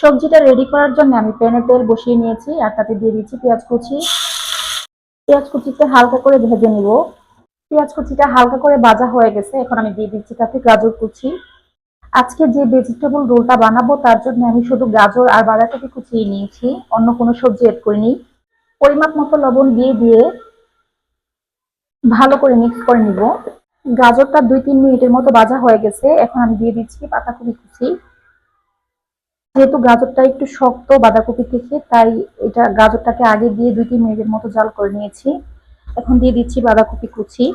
সবজিটা রেডি করার জন্য আমি প্যানে তেল বসিয়ে নিয়েছি, আর তাতে দিয়ে দিচ্ছি পেঁয়াজ কুচি। পেঁয়াজ কুচিতে হালকা করে ভেজে নিব। পেঁয়াজ কুচিটা হালকা করে ভাজা হয়ে গেছে, এখন আমি দিয়ে দিচ্ছি তাতে গাজর কুচি। আজকে যে ভেজিটেবল রোলটা বানাবো, তার জন্য আমি শুধু গাজর আর বাঁধাকপি কুচিয়ে নিয়েছি, অন্য কোনো সবজি এড করিনি। পরিমাপ মতো লবণ দিয়ে দিয়ে ভালো করে মিক্স করে নিব। গাজরটা দুই তিন মিনিটের মতো ভাজা হয়ে গেছে, এখন আমি দিয়ে দিচ্ছি পাতাকপি কুচি। যেহেতু গাজরটা একটু শক্ত বাঁধাকপি থেকে, তাই এটা গাজরটাকে আগে দিয়ে দুই তিন মিনিটের মতো জাল করে নিয়েছি। এখন দিয়ে দিচ্ছি বাঁধাকপি কুচি।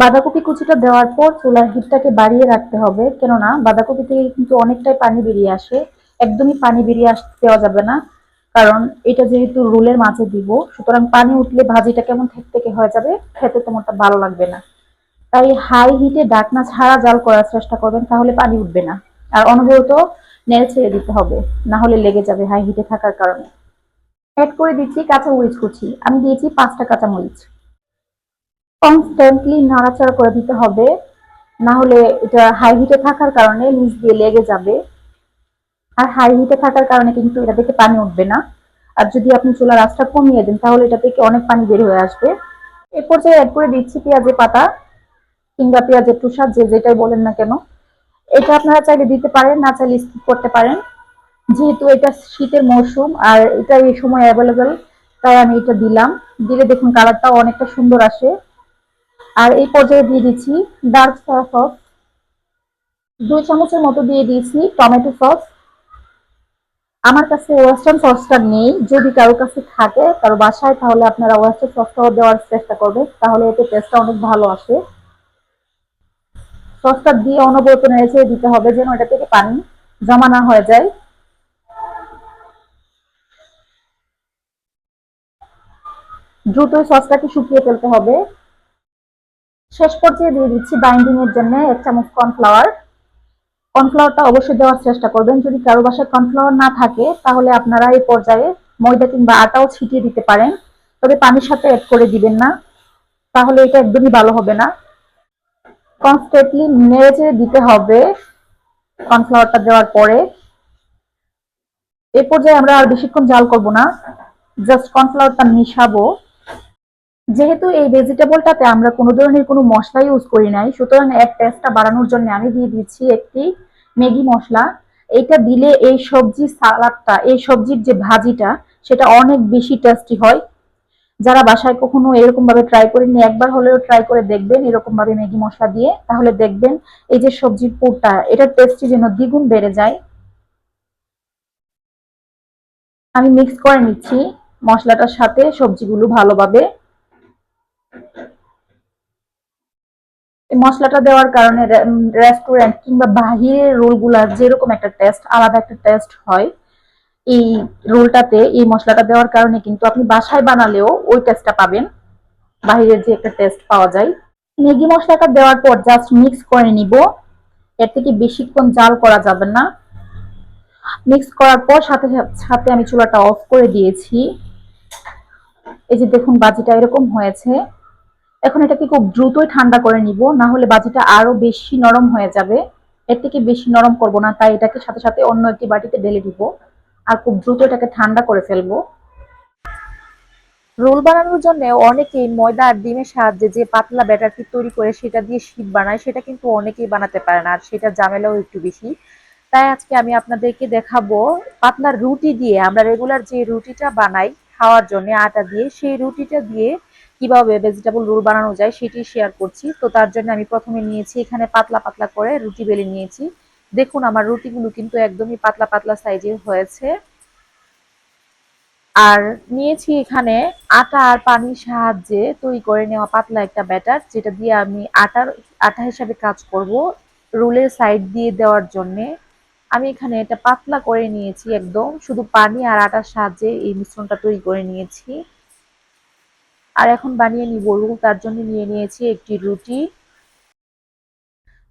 বাঁধাকপি কুচিটা দেওয়ার পর চুলার হিটটাকে বাড়িয়ে রাখতে হবে, কেননা বাঁধাকপি থেকে কিন্তু অনেকটাই পানি বেরিয়ে আসে। একদমই পানি বেরিয়ে আসতে দেওয়া যাবে না, কারণ এটা যেহেতু রোলের মাঝে দিব, সুতরাং পানি উঠলে ভাজিটা কেমন থেকে হয়ে যাবে, খেতে তেমনটা ভালো লাগবে না। তাই হাই হিটে ডাকনা ছাড়া জাল করার চেষ্টা করবেন, তাহলে পানি উঠবে না। আর অনবরত নেড়ে ছেড়ে দিতে হবে, না হলে লেগে যাবে হাই হিটে থাকার কারণে। অ্যাড করে দিচ্ছি কাঁচা মরিচ কুচি। আমি দিয়েছি পাঁচটা কাঁচা মরিচ। কনস্ট্যান্টলি নাড়াচাড়া করে দিতে হবে, না হলে এটা হাই হিটে থাকার কারণে নিচ দিয়ে লেগে যাবে। আর হাই হিটে থাকার কারণে কিন্তু এটা থেকে পানি উঠবে না। আর যদি আপনি চুলার আঁচটা কমিয়ে দেন, তাহলে এটা থেকে অনেক পানি বের হয়ে আসবে। এ পর্যায়ে অ্যাড করে দিচ্ছি পেঁয়াজের পাতা, কিংবা পেঁয়াজের টুসা যে যেটাই বলেন না কেন এটা আপনারা চাইলে দিতে পারেন, না চাইলে স্কিপ করতে পারেন। যেহেতু এটা শীতের মৌসুম আর এটা এই সময় অ্যাভেলেবেল তাই আমি এটা দিলাম। দিলে দেখুন কালারটাও অনেকটা সুন্দর আসে। আর এই পর্যায়ে দিয়ে দিচ্ছি ডার্ক সয়া সস দুই চামচের মতো দিয়ে দিয়েছি টমেটো সস আমার কাছে ওয়েস্টার্ন সসটা নেই। যদি কারও কাছে থাকে, কারও বাসায়, তাহলে আপনারা ওয়েস্টার্ন সসটাও দেওয়ার চেষ্টা করবেন। তাহলে এতে টেস্টটা অনেক ভালো আসে। সসটা দিয়ে অনবরত নেড়ে দিতে হবে যেন এটা থেকে পানি জমা না হয়ে যায়। দ্রুত সসটাকে শুকিয়ে ফেলতে হবে। শেষ পর্যায়ে দিয়ে দিচ্ছি বাইন্ডিং এর জন্য এক চামচ কর্নফ্লাওয়ার কর্নফ্লাওয়ারটা অবশ্যই দেওয়ার চেষ্টা করবেন। যদি কারও বাসায় কর্নফ্লাওয়ার না থাকে, তাহলে আপনারা এই পর্যায়ে ময়দা কিংবা আটাও ছিটিয়ে দিতে পারেন। তবে পানির সাথে অ্যাড করে দিবেন না। তাহলে এটা একদমই ভালো হবে না। কনস্ট্যান্টলি নেড়ে দিতে হবে কর্নফ্লাওয়ারটা দেওয়ার পরে। এ পর্যায়ে আমরা আর বেশিক্ষণ জাল করব না জাস্ট কর্নফ্লাওয়ারটা মিশাবো। যেহেতু এই ভেজিটেবলটাতে আমরা কোনো ধরনের কোনো মশলা ইউজ করি নাই, সুতরাং এর টেস্টটা বাড়ানোর জন্য আমি দিয়ে দিচ্ছি একটি ম্যাগি মশলা। এইটা দিলে এই সবজি সালাদটা, এই সবজির যে ভাজিটা, সেটা অনেক বেশি টেস্টি হয়। যারা বাসায় কখনো এরকম ভাবে ট্রাই করেননি, একবার হলেও ট্রাই করে দেখবেন এরকম ভাবে ম্যাগি মশলা দিয়ে। তাহলে দেখবেন এই যে সবজির পুরটা, এটার টেস্টি যেন দ্বিগুণ বেড়ে যায়। আমি মিক্স করে নিচ্ছি মশলাটার সাথে সবজিগুলো ভালোভাবে। মশলাটা দেওয়ার কারণে রেস্টুরেন্ট কিংবা বাহিরের রোলগুলার যেরকম একটা টেস্ট আলাদা একটা টেস্ট হয়। এই রোলটাতে, এই মশলাটা দেওয়ার কারণে কিন্তু আপনি বাসায় বানালেও ওই টেস্টটা পাবেন। বাহিরের যে একটা টেস্ট পাওয়া যায়। ম্যাগি মশলাটা দেওয়ার পর জাস্ট মিক্স করে নিব। এর থেকে বেশিক্ষণ জাল করা যাবে না। মিক্স করার পর সাথে সাথে আমি চুলাটা অফ করে দিয়েছি। এই যে দেখুন বাজিটা এরকম হয়েছে। এখন এটাকে খুব দ্রুতই ঠান্ডা করে নিব, না হলে বাজিটা আরও বেশি নরম হয়ে যাবে। এর থেকে বেশি নরম করব না, তাই এটাকে সাথে সাথে অন্য একটি বাটিতে ঢেলে দিব। আর খুব দ্রুত এটাকে ঠান্ডা করে ফেলব। রোল বানানোর জন্য অনেকেই ময়দা আর ডিমের সাহায্যে যে পাতলা ব্যাটারটি তৈরি করে সেটা দিয়ে শীত বানায়, সেটা কিন্তু অনেকেই বানাতে পারে না, আর সেটা ঝামেলাও একটু বেশি। তাই আজকে আমি আপনাদেরকে দেখাবো পাতলা রুটি দিয়ে আমরা রেগুলার যে রুটিটা বানাই খাওয়ার জন্য আটা দিয়ে, সেই রুটিটা দিয়ে কীভাবে ভেজিটেবল রোল বানানো যায় সেটি শেয়ার করছি। তো তার জন্য আমি প্রথমে নিয়েছি এখানে পাতলা পাতলা করে রুটি বেলে নিয়েছি। দেখুন, আমার রুটিগুলো কিন্তু একদমই পাতলা পাতলা সাইজের হয়েছে। আর নিয়েছি এখানে আটা আর পানির সাহায্যে তৈরি করে নেওয়া পাতলা একটা ব্যাটার, যেটা দিয়ে আমি আটার, আটা হিসাবে কাজ করব রোলের সাইড দিয়ে দেওয়ার জন্যে। আমি এখানে এটা পাতলা করে নিয়েছি একদম, শুধু পানি আর আটার সাহায্যে এই মিশ্রণটা তৈরি করে নিয়েছি। আর এখন বানিয়ে নিব রুল, তার জন্য নিয়ে নিয়েছি একটি রুটি।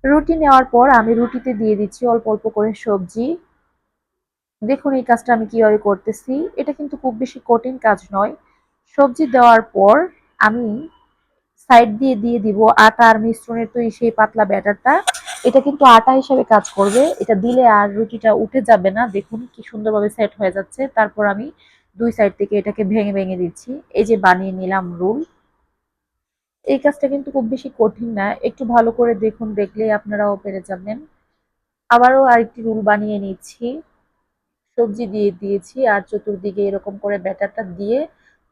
রুটি নেওয়ার পর আমি রুটিতে দিয়ে দিচ্ছি অল্প অল্প করে সবজি। দেখুন এই কাজটা আমি কীভাবে করতেছি। এটা কিন্তু খুব বেশি কঠিন কাজ নয়। সবজি দেওয়ার পর আমি সাইড দিয়ে দিয়ে দিব আটা আর মিশ্রণের তৈরি সেই পাতলা ব্যাটারটা। এটা কিন্তু আটা হিসাবে কাজ করবে। এটা দিলে আর রুটিটা উঠে যাবে না। দেখুন কি সুন্দরভাবে সেট হয়ে যাচ্ছে। তারপর আমি দুই সাইড থেকে এটাকে ভেঙে ভেঙে দিচ্ছি। এই যে বানিয়ে নিলাম রুল। এই কাজটা কিন্তু খুব বেশি কঠিন না। একটু ভালো করে দেখুন দেখলে আপনারাও পেরে যাবেন। আবারও আরেকটি রুল বানিয়ে নিচ্ছি। সবজি দিয়ে দিয়েছি আর চতুর্দিকে এরকম করে ব্যাটারটা দিয়ে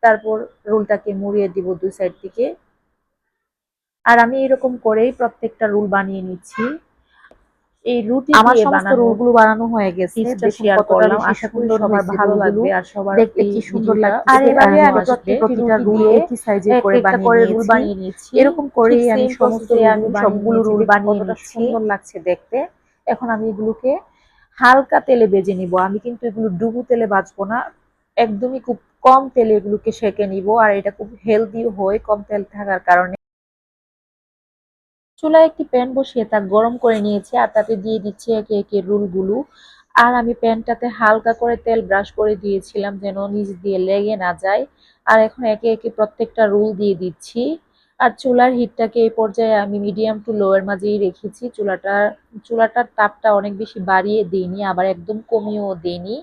তারপর রুলটাকে মুড়িয়ে দিব দুই সাইড থেকে। আর আমি এরকম করেই প্রত্যেকটা রুল বানিয়ে নিচ্ছি। এই রুটি আমার সমস্ত বানানো রোলগুলো বানানো হয়ে গেছে। শেয়ার করলাম। আশা করি সবার ভালো লাগবে আর সবার দেখতে কি সুন্দর লাগছে। আর এভাবে আমি প্রত্যেকটা রুল একই সাইজে করে বানিয়ে করে রুল বানিয়ে নিয়েছি। এরকম ঠিক আমি সমস্ত আমি সবগুলো রুল বানিয়ে নিচ্ছি সুন্দর লাগছে দেখতে। এখন আমি এগুলোকে হালকা তেলে বেজে নিব। আমি কিন্তু এগুলো ডুবু তেলে ভাজবো না। একদমই খুব কম তেলে এগুলোকে সেকে নিব। আর এটা খুব হেলদি হয় কম তেল থাকার কারণে। চুলায় একটি প্যান বসিয়ে তা গরম করে নিয়েছি আর তাতে দিয়ে দিচ্ছি একে একে রুলগুলো। আর আমি প্যানটাতে হালকা করে তেল ব্রাশ করে দিয়েছিলাম যেন নিচ দিয়ে লেগে না যায়। আর এখন একে একে প্রত্যেকটা রুল দিয়ে দিচ্ছি। আর চুলার হিটটাকে এই পর্যায়ে আমি মিডিয়াম টু লোয়ের মাঝেই রেখেছি। চুলাটা, চুলাটার তাপটা অনেক বেশি বাড়িয়ে দিইনি, আবার একদম কমিয়েও দিইনি।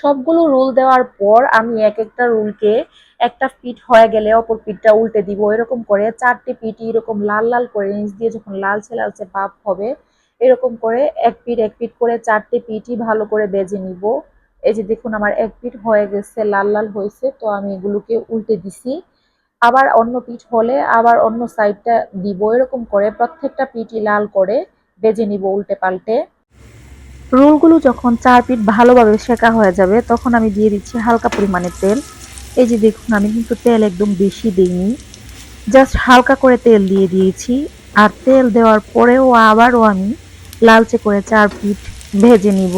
সবগুলো রোল দেওয়ার পর আমি এক একটা রোলকে একটা পিঠ হয়ে গেলে অপর পিঠটা উল্টে দিব, এরকম করে চারটে পিঠ এরকম লাল লাল করে নিচ দিয়ে যখন লালচে লালচে ভাব হবে, এরকম করে এক পিঠ এক পিঠ করে চারটে পিঠই ভালো করে বেজে নিব। এই যে দেখুন আমার এক পিঠ হয়ে গেছে, লাল লাল হয়েছে, তো আমি এগুলোকে উল্টে দিছি। আবার অন্য পিঠ হলে আবার অন্য সাইডটা দিব, এরকম করে প্রত্যেকটা পিঠই লাল করে বেজে নিব উল্টে পাল্টে। রোলগুলো যখন চার পিঠ ভালোভাবে শেখা হয়ে যাবে, তখন আমি দিয়ে দিচ্ছি হালকা পরিমাণে তেল। এই যে দেখুন, আমি কিন্তু তেল একদম বেশি দিইনি। জাস্ট হালকা করে তেল দিয়ে দিয়েছি। আর তেল দেওয়ার পরেও আবারও আমি লালচে করে চার পিঠ ভেজে নিব,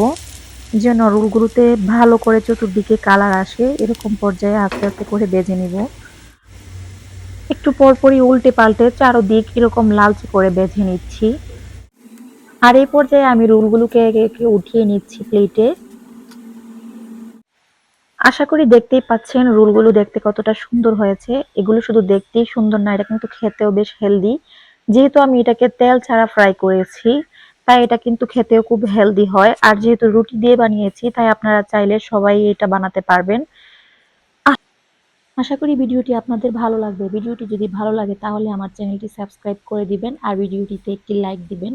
যেন রোলগুলোতে ভালো করে চতুর্দিকে কালার আসে। এরকম পর্যায়ে আস্তে আস্তে করে ভেজে নিব। একটু পরপরই উল্টে পাল্টে চারোদিক এরকম লালচে করে বেজে নিচ্ছি। আর এই পর্যায়ে আমি রোলগুলোকে উঠিয়ে নিচ্ছি প্লেটে। আশা করি দেখতেই পাচ্ছেন রোলগুলো দেখতে কতটা সুন্দর হয়েছে। এগুলো শুধু দেখতেই সুন্দর না, এটা কিন্তু খেতেও বেশ হেলদি। যেহেতু আমি এটাকে তেল ছাড়া ফ্রাই করেছি, তাই এটা কিন্তু খেতেও খুব হেলদি হয়। আর যেহেতু রুটি দিয়ে বানিয়েছি, তাই আপনারা চাইলে সবাই এটা বানাতে পারবেন। আশা করি ভিডিওটি আপনাদের ভালো লাগবে। ভিডিওটি যদি ভালো লাগে, তাহলে আমার চ্যানেলটি সাবস্ক্রাইব করে দিবেন আর ভিডিওটিতে একটি লাইক দিবেন।